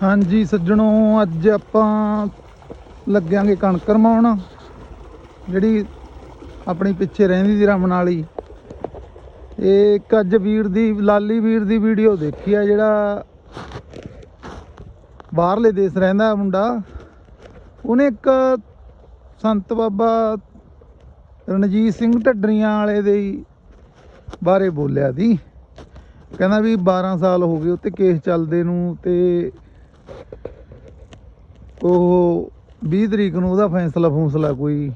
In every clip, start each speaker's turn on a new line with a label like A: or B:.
A: ਹਾਂਜੀ ਸੱਜਣੋ, ਅੱਜ ਆਪਾਂ ਲੱਗਿਆਂਗੇ ਕਣਕ ਰਮਾਉਣ, ਜਿਹੜੀ ਆਪਣੀ ਪਿੱਛੇ ਰਹਿੰਦੀ ਸੀ ਰਮਨ ਵਾਲੀ। ਇਹ ਇੱਕ ਅੱਜ ਵੀਰ ਦੀ, ਲਾਲੀ ਵੀਰ ਦੀ ਵੀਡੀਓ ਦੇਖੀ ਆ, ਜਿਹੜਾ ਬਾਹਰਲੇ ਦੇਸ਼ ਰਹਿੰਦਾ ਮੁੰਡਾ। ਉਹਨੇ ਇੱਕ ਸੰਤ ਬਾਬਾ ਰਣਜੀਤ ਸਿੰਘ ਢੱਡਰੀਆਂ ਵਾਲੇ ਦੇ ਬਾਰੇ ਬੋਲਿਆ ਸੀ। ਕਹਿੰਦਾ ਵੀ 12 ਸਾਲ ਹੋ ਗਏ ਉੱਤੇ ਕੇਸ ਚੱਲਦੇ ਨੂੰ ਤੇ ਉਹ 20 ਤਰੀਕ ਨੂੰ ਉਹਦਾ ਫੈਸਲਾ ਫੂਸਲਾ ਕੋਈ।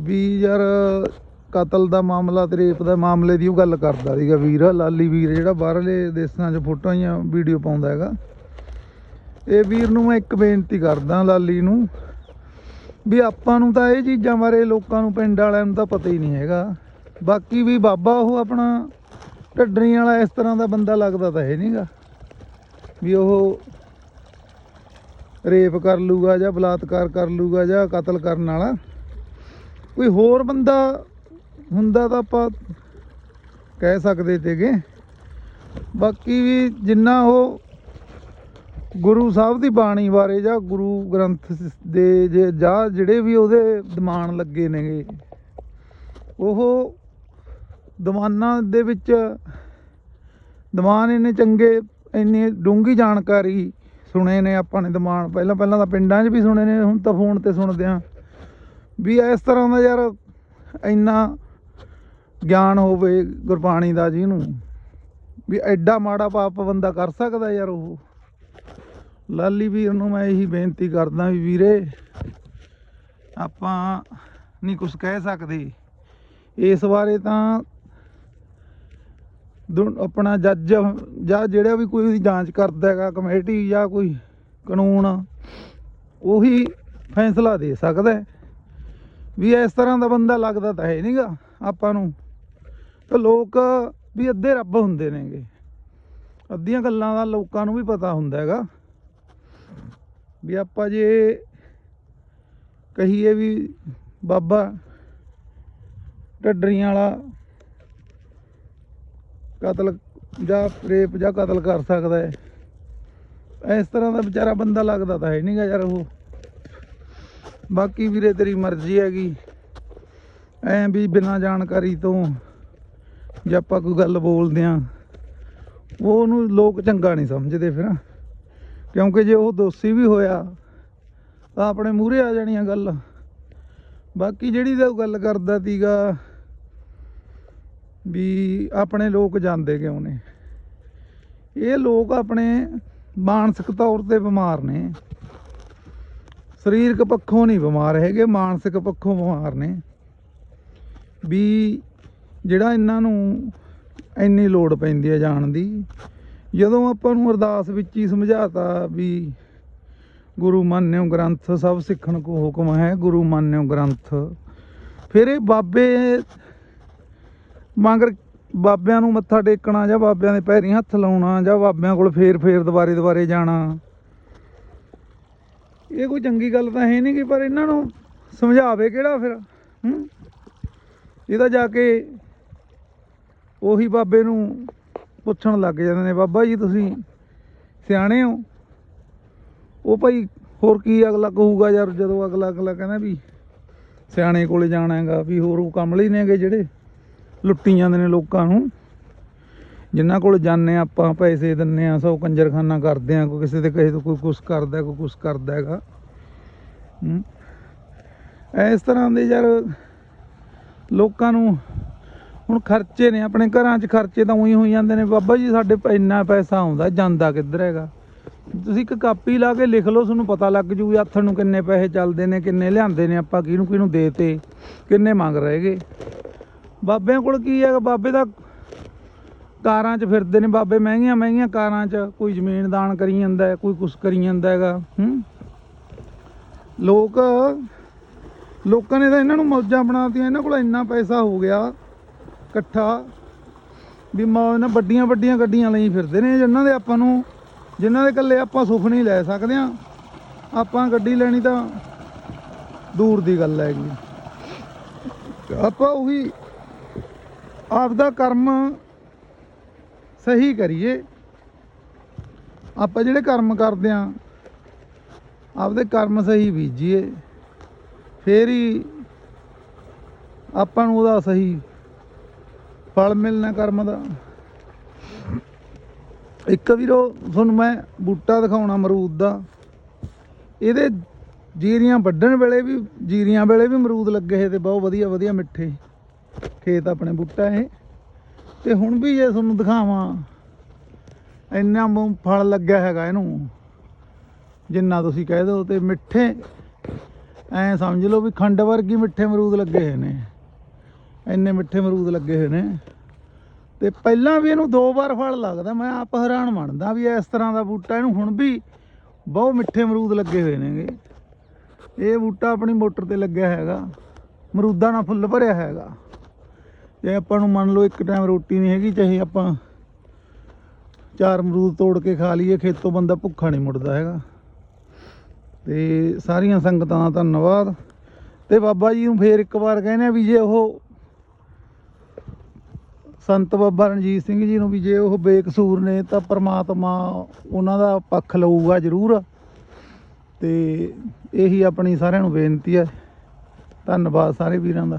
A: ਵੀ ਯਾਰ ਕਤਲ ਦਾ ਮਾਮਲਾ ਤੇ ਰੇਪ ਦਾ ਮਾਮਲੇ ਦੀ ਉਹ ਗੱਲ ਕਰਦਾ ਸੀਗਾ ਵੀਰ, ਲਾਲੀ ਵੀਰ ਜਿਹੜਾ ਬਾਹਰਲੇ ਦੇਸ਼ਾਂ 'ਚ ਫੋਟੋਆਂ ਜਾਂ ਵੀਡੀਓ ਪਾਉਂਦਾ ਹੈਗਾ। ਇਹ ਵੀਰ ਨੂੰ ਮੈਂ ਇੱਕ ਬੇਨਤੀ ਕਰਦਾ ਲਾਲੀ ਨੂੰ ਵੀ ਆਪਾਂ ਨੂੰ ਤਾਂ ਇਹ ਚੀਜ਼ਾਂ ਬਾਰੇ ਲੋਕਾਂ ਨੂੰ, ਪਿੰਡ ਵਾਲਿਆਂ ਨੂੰ ਤਾਂ ਪਤਾ ਹੀ ਨਹੀਂ ਹੈਗਾ। ਬਾਕੀ ਵੀ ਬਾਬਾ ਉਹ ਆਪਣਾ ਢੱਡਰੀ ਵਾਲਾ ਇਸ ਤਰ੍ਹਾਂ ਦਾ ਬੰਦਾ ਲੱਗਦਾ ਤਾਂ ਹੈ ਨਹੀਂਗਾ ਵੀ ਉਹ ਰੇਪ ਕਰ ਲੂਗਾ ਜਾਂ ਬਲਾਤਕਾਰ ਕਰ ਲੂਗਾ ਜਾਂ ਕਤਲ ਕਰਨ ਵਾਲਾ। ਕੋਈ ਹੋਰ ਬੰਦਾ ਹੁੰਦਾ ਤਾਂ ਆਪਾਂ ਕਹਿ ਸਕਦੇ ਤੇਗੇ ਬਾਕੀ ਵੀ ਜਿੰਨਾ ਉਹ ਗੁਰੂ ਸਾਹਿਬ ਦੀ ਬਾਣੀ ਬਾਰੇ ਜਾਂ ਗੁਰੂ ਗ੍ਰੰਥ ਦੇ ਜੇ ਜਾਂ ਜਿਹੜੇ ਵੀ ਉਹਦੇ ਦਿਮਾਨ ਲੱਗੇ ਨੇਗੇ, ਉਹ ਦੀਵਾਨਾਂ ਦੇ ਵਿੱਚ, ਦੀਵਾਨ ਇੰਨੇ ਚੰਗੇ ਇੰਨੀ ਡੂੰਘੀ ਜਾਣਕਾਰੀ ਸੁਣੇ ਨੇ ਆਪਾਂ ਨੇ ਦੀਵਾਨ ਪਹਿਲਾਂ ਪਹਿਲਾਂ ਤਾਂ ਪਿੰਡਾਂ 'ਚ ਵੀ ਸੁਣੇ ਨੇ, ਹੁਣ ਤਾਂ ਫੋਨ ਤੇ ਸੁਣਦੇ ਆ ਵੀ ਇਸ ਤਰ੍ਹਾਂ ਦਾ ਯਾਰ ਇੰਨਾ ਗਿਆਨ ਹੋਵੇ ਗੁਰਬਾਣੀ ਦਾ ਜਿਹਨੂੰ, ਵੀ ਐਡਾ ਮਾੜਾ ਪਾਪ ਬੰਦਾ ਕਰ ਸਕਦਾ ਯਾਰ ਉਹ। ਲਾਲੀ ਵੀਰ ਨੂੰ ਮੈਂ ਇਹੀ ਬੇਨਤੀ ਕਰਦਾ ਵੀ ਵੀਰੇ, ਆਪਾਂ ਨਹੀਂ ਕੁਝ ਕਹਿ ਸਕਦੇ। ਇਸ ਬਾਰੇ ਤਾਂ ਦੁ- ਆਪਣਾ ਜੱਜ ਜਾਂ ਜਿਹੜਾ ਵੀ ਕੋਈ ਜਾਂਚ ਕਰਦਾ ਹੈਗਾ, ਕਮੇਟੀ ਜਾਂ ਕੋਈ ਕਾਨੂੰਨ, ਉਹੀ ਫੈਸਲਾ ਦੇ ਸਕਦਾ ਹੈ। ਵੀ ਇਸ ਤਰ੍ਹਾਂ ਦਾ ਬੰਦਾ ਲੱਗਦਾ ਤਾਂ ਹੈ ਨਹੀਂਗਾ ਆਪਾਂ ਨੂੰ। ਤੇ ਲੋਕ ਵੀ ਅੱਧੇ ਰੱਬ ਹੁੰਦੇ ਨੇਗੇ। ਅੱਧੀਆਂ ਗੱਲਾਂ ਦਾ ਲੋਕਾਂ ਨੂੰ ਵੀ ਪਤਾ ਹੁੰਦਾ ਹੈਗਾ। ਵੀ ਆਪਾਂ ਜੇ ਕਹੀਏ ਵੀ ਬਾਬਾ ਢੱਡਰੀਆਂ ਵਾਲਾ ਕਤਲ ਜਾਂ ਰੇਪ ਜਾਂ ਕਤਲ ਕਰ ਸਕਦਾ ਹੈ। ਇਸ ਤਰ੍ਹਾਂ ਦਾ ਵਿਚਾਰਾ ਬੰਦਾ ਲੱਗਦਾ ਤਾਂ ਹੈ ਨਹੀਂਗਾ ਯਾਰ ਉਹ। ਬਾਕੀ ਵੀਰੇ ਤੇਰੀ ਮਰਜ਼ੀ ਹੈਗੀ। ਐ ਵੀ ਬਿਨਾਂ ਜਾਣਕਾਰੀ ਤੋਂ ਜੇ ਆਪਾਂ ਕੋਈ ਗੱਲ ਬੋਲਦੇ ਆ ਉਹ ਉਹਨੂੰ ਲੋਕ ਚੰਗਾ ਨਹੀਂ ਸਮਝਦੇ ਫਿਰ। ਕਿਉਂਕਿ ਜੇ ਉਹ ਦੋਸ਼ੀ ਵੀ ਹੋਇਆ, ਤਾਂ ਆਪਣੇ ਮੂਹਰੇ ਆ ਜਾਣੀ ਆ ਗੱਲ। ਬਾਕੀ ਜਿਹੜੀ ਤਾਂ ਉਹ ਗੱਲ ਕਰਦਾ ਤੀਗਾ ਵੀ ਆਪਣੇ ਲੋਕ ਜਾਂਦੇ ਕਿਉਂ ਨੇ? ਇਹ ਲੋਕ ਆਪਣੇ ਮਾਨਸਿਕ ਤੌਰ ਤੇ ਬਿਮਾਰ ਨੇ। ਸਰੀਰਕ ਪੱਖੋਂ ਨਹੀਂ ਬਿਮਾਰ ਹੈਗੇ, ਮਾਨਸਿਕ ਪੱਖੋਂ ਬਿਮਾਰ ਨੇ। ਵੀ ਜਿਹੜਾ ਇਹਨਾਂ ਨੂੰ ਇੰਨੀ ਲੋੜ ਪੈਂਦੀ ਹੈ ਜਾਣ ਦੀ। ਜਦੋਂ ਆਪਾਂ ਨੂੰ ਅਰਦਾਸ ਵਿੱਚ ਹੀ ਸਮਝਾਤਾ ਵੀ ਗੁਰੂ ਮੰਨਿਓ ਗ੍ਰੰਥ ਸਭ ਸਿੱਖਣ ਕੋ ਹੁਕਮ ਹੈ, ਗੁਰੂ ਮੰਨਿਓ ਗ੍ਰੰਥ। ਫਿਰ ਇਹ ਬਾਬੇ ਮਗਰ ਬਾਬਿਆਂ ਨੂੰ ਮੱਥਾ ਟੇਕਣਾ ਜਾਂ ਬਾਬਿਆਂ ਦੇ ਪੈਰੀ ਹੱਥ ਲਾਉਣਾ ਜਾਂ ਬਾਬਿਆਂ ਕੋਲ ਫੇਰ ਫੇਰ ਦੁਬਾਰੇ ਦੁਬਾਰੇ ਜਾਣਾ। ਇਹ ਕੋਈ ਚੰਗੀ ਗੱਲ ਤਾਂ ਹੈ ਨਹੀਂ ਕਿ ਪਰ ਇਹਨਾਂ ਨੂੰ ਸਮਝਾਵੇ ਕਿਹੜਾ ਫਿਰ, ਹੂੰ? ਇਹ ਤਾਂ ਜਾ ਕੇ ਉਹੀ ਬਾਬੇ ਨੂੰ ਪੁੱਛਣ ਲੱਗ ਜਾਂਦੇ ਨੇ, ਬਾਬਾ ਜੀ ਤੁਸੀਂ ਸਿਆਣੇ ਹੋ। ਉਹ ਭਾਈ ਹੋਰ ਕੀ ਅਗਲਾ ਕਹੂਗਾ ਯਾਰ ਜਦੋਂ ਅਗਲਾ ਅਗਲਾ ਕਹਿੰਦਾ ਵੀ ਸਿਆਣੇ ਕੋਲੇ ਜਾਣਾ ਹੈਗਾ, ਵੀ ਹੋਰ ਉਹ ਕੰਮ ਲਈ ਨੇਗੇ ਜਿਹੜੇ। ਲੁੱਟੀ ਜਾਂਦੇ ਨੇ ਲੋਕਾਂ ਨੂੰ। ਜਿਨ੍ਹਾਂ ਕੋਲ ਜਾਂਦੇ ਹਾਂ ਆਪਾਂ, ਪੈਸੇ ਦਿੰਨੇ ਆ ਸੌ ਕੰਜਰਖਾਨਾ ਕਰਦੇ ਆ ਕੋਈ ਕਿਸੇ ਦੇ ਕਿਸੇ ਤੋਂ ਕੋਈ ਕੁਛ ਕਰਦਾ, ਕੋਈ ਕੁਛ ਕਰਦਾ ਹੈਗਾ। ਇਸ ਤਰ੍ਹਾਂ ਦੇ ਯਾਰ ਲੋਕਾਂ ਨੂੰ ਹੁਣ ਖਰਚੇ ਨੇ, ਆਪਣੇ ਘਰਾਂ 'ਚ ਖਰਚੇ ਤਾਂ ਉਹੀ ਹੋਈ ਜਾਂਦੇ ਨੇ। ਬਾਬਾ ਜੀ, ਸਾਡੇ ਇੰਨਾ ਪੈਸਾ ਆਉਂਦਾ, ਜਾਂਦਾ ਕਿੱਧਰ ਹੈਗਾ? ਤੁਸੀਂ ਇੱਕ ਕਾਪੀ ਲਾ ਕੇ ਲਿਖ ਲਓ, ਤੁਹਾਨੂੰ ਪਤਾ ਲੱਗ ਜੂ ਵੀ ਆਥਣ ਨੂੰ ਕਿੰਨੇ ਪੈਸੇ ਚੱਲਦੇ ਨੇ, ਕਿੰਨੇ ਲਿਆਂਦੇ ਨੇ, ਆਪਾਂ ਕਿਹਨੂੰ ਕਿਹਨੂੰ ਦੇਤੇ, ਕਿੰਨੇ ਮੰਗ ਰਹੇਗੇ ਬਾਬਿਆਂ ਕੋਲ ਕੀ ਹੈਗਾ? ਬਾਬੇ ਦਾ ਕਾਰਾਂ 'ਚ ਫਿਰਦੇ ਨੇ। ਬਾਬੇ ਮਹਿੰਗੀਆਂ ਮਹਿੰਗੀਆਂ ਕਾਰਾਂ 'ਚ ਕੋਈ ਜ਼ਮੀਨ ਦਾਨ ਕਰੀ ਜਾਂਦਾ ਕੋਈ ਕੁਛ ਕਰੀ ਜਾਂਦਾ ਹੈਗਾ, ਹੂੰ? ਲੋਕ, ਲੋਕਾਂ ਨੇ ਤਾਂ ਇਹਨਾਂ ਨੂੰ ਮੌਜਾਂ ਬਣਾਤੀਆਂ। ਇਹਨਾਂ ਕੋਲ ਇੰਨਾ ਪੈਸਾ ਹੋ ਗਿਆ ਇਕੱਠਾ ਵੀ ਮੌਜ ਨਾਲ ਵੱਡੀਆਂ ਵੱਡੀਆਂ ਗੱਡੀਆਂ ਲਈ ਫਿਰਦੇ ਨੇ, ਜਿਨ੍ਹਾਂ ਦੇ ਆਪਾਂ ਨੂੰ, ਜਿਨ੍ਹਾਂ ਦੇ ਇਕੱਲੇ ਆਪਾਂ ਸੁੱਖ ਨਹੀਂ ਲੈ ਸਕਦੇ ਆ ਆਪਾਂ ਗੱਡੀ ਲੈਣੀ ਤਾਂ ਦੂਰ ਦੀ ਗੱਲ ਹੈਗੀ। ਆਪਾਂ ਉਹੀ ਆਪਦਾ ਕਰਮ ਸਹੀ ਕਰੀਏ। ਆਪਾਂ ਜਿਹੜੇ ਕਰਮ ਕਰਦੇ ਆਂ, ਆਪਦੇ ਕਰਮ ਸਹੀ ਬੀਜੀਏ। ਫੇਰ ਹੀ ਆਪਾਂ ਨੂੰ ਉਹਦਾ ਸਹੀ ਫਲ ਮਿਲਣਾ ਕਰਮ ਦਾ। ਇੱਕ ਵੀਰੋ, ਤੁਹਾਨੂੰ ਮੈਂ ਬੂਟਾ ਦਿਖਾਉਣਾ ਅਮਰੂਦ ਦਾ। ਇਹਦੇ ਜੀਰੀਆਂ ਵੱਢਣ ਵੇਲੇ ਵੀ, ਜੀਰੀਆਂ ਵੇਲੇ ਵੀ ਅਮਰੂਦ ਲੱਗੇ ਹੋਏ ਤੇ ਬਹੁਤ ਵਧੀਆ ਵਧੀਆ ਮਿੱਠੇ। ਖੇਤ ਆਪਣੇ ਬੂਟਾ ਇਹ। ਤੇ ਹੁਣ ਵੀ ਜੇ ਤੁਹਾਨੂੰ ਦਿਖਾਵਾਂ, ਇੰਨਾ ਫਲ ਲੱਗਿਆ ਹੈਗਾ ਇਹਨੂੰ। ਜਿੰਨਾ ਤੁਸੀਂ ਕਹਿ ਦਿਓ ਤੇ ਮਿੱਠੇ, ਐ ਸਮਝ ਲਓ ਵੀ ਖੰਡ ਵਰਗੀ ਮਿੱਠੇ ਅਮਰੂਦ ਲੱਗੇ ਹੋਏ ਨੇ। ਇੰਨੇ ਮਿੱਠੇ ਅਮਰੂਦ ਲੱਗੇ ਹੋਏ ਨੇ। ਤੇ ਪਹਿਲਾਂ ਵੀ ਇਹਨੂੰ ਦੋ ਵਾਰ ਫਲ ਲੱਗਦਾ, ਮੈਂ ਆਪ ਹੈਰਾਨ ਮੰਨਦਾ ਵੀ ਇਸ ਤਰ੍ਹਾਂ ਦਾ ਬੂਟਾ ਇਹਨੂੰ ਹੁਣ ਵੀ ਬਹੁਤ ਮਿੱਠੇ ਅਮਰੂਦ ਲੱਗੇ ਹੋਏ ਨੇਗੇ। ਇਹ ਬੂਟਾ ਆਪਣੀ ਮੋਟਰ ਤੇ ਲੱਗਿਆ ਹੈਗਾ। ਅਮਰੂਦਾਂ ਨਾਲ ਫੁੱਲ ਭਰਿਆ ਹੈਗਾ। ਜੇ ਆਪਾਂ ਨੂੰ ਮੰਨ ਲਓ ਇੱਕ ਟਾਈਮ ਰੋਟੀ ਨਹੀਂ ਹੈਗੀ, ਚਾਹੇ ਆਪਾਂ ਚਾਰ ਅਮਰੂਦ ਤੋੜ ਕੇ ਖਾ ਲਈਏ, ਖੇਤੋਂ ਬੰਦਾ ਭੁੱਖਾ ਨਹੀਂ ਮੁੜਦਾ ਹੈਗਾ। ਤੇ ਸਾਰੀਆਂ ਸੰਗਤਾਂ ਦਾ ਧੰਨਵਾਦ। ਤੇ ਬਾਬਾ ਜੀ ਨੂੰ ਫੇਰ ਇੱਕ ਵਾਰ ਕਹਿੰਦੇ ਆ ਵੀ ਜੇ ਉਹ ਸੰਤ ਬਾਬਾ ਰਣਜੀਤ ਸਿੰਘ ਜੀ ਨੂੰ ਵੀ ਜੇ ਉਹ ਬੇਕਸੂਰ ਨੇ, ਤਾਂ ਪ੍ਰਮਾਤਮਾ ਉਹਨਾਂ ਦਾ ਪੱਖ ਲਊਗਾ ਜ਼ਰੂਰ। ਤੇ ਇਹੀ ਆਪਣੀ ਸਾਰਿਆਂ ਨੂੰ ਬੇਨਤੀ ਹੈ। ਧੰਨਵਾਦ ਸਾਰੇ ਵੀਰਾਂ ਦਾ।